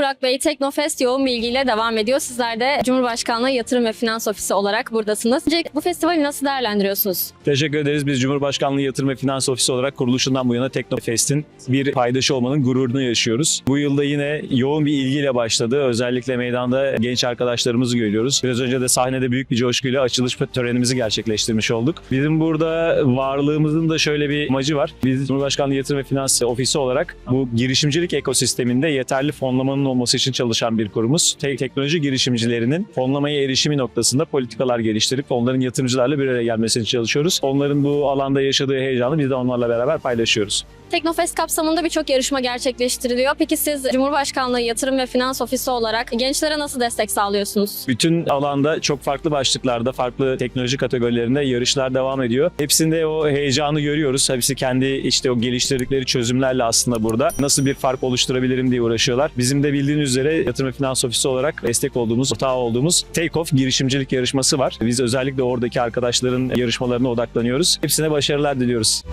Burak Bey, Teknofest yoğun bilgiyle devam ediyor. Sizler de Cumhurbaşkanlığı Yatırım ve Finans Ofisi olarak buradasınız. Önce bu festivali nasıl değerlendiriyorsunuz? Teşekkür ederiz. Biz Cumhurbaşkanlığı Yatırım ve Finans Ofisi olarak kuruluşundan bu yana Teknofest'in bir paydaşı olmanın gururunu yaşıyoruz. Bu yılda yine yoğun bir ilgiyle başladı. Özellikle meydanda genç arkadaşlarımızı görüyoruz. Biraz önce de sahnede büyük bir coşkuyla açılış törenimizi gerçekleştirmiş olduk. Bizim burada varlığımızın da şöyle bir amacı var. Biz Cumhurbaşkanlığı Yatırım ve Finans Ofisi olarak bu girişimcilik ekosisteminde yeterli fonlamanın olması için çalışan bir kurumuz. Te- teknoloji girişimcilerinin fonlamaya erişimi noktasında politikalar geliştirip onların yatırımcılarla bir araya gelmesini çalışıyoruz. Onların bu alanda yaşadığı heyecanı biz de onlarla beraber paylaşıyoruz. Teknofest kapsamında birçok yarışma gerçekleştiriliyor. Peki siz Cumhurbaşkanlığı Yatırım ve Finans Ofisi olarak gençlere nasıl destek sağlıyorsunuz? Bütün alanda çok farklı başlıklarda, farklı teknoloji kategorilerinde yarışlar devam ediyor. Hepsinde o heyecanı görüyoruz. Hepsi kendi işte o geliştirdikleri çözümlerle aslında burada nasıl bir fark oluşturabilirim diye uğraşıyorlar. Bizim de bildiğiniz üzere Yatırım ve Finans Ofisi olarak destek olduğumuz, ortağı olduğumuz Take Off girişimcilik yarışması var. Biz özellikle oradaki arkadaşların yarışmalarına odaklanıyoruz. Hepsine başarılar diliyoruz.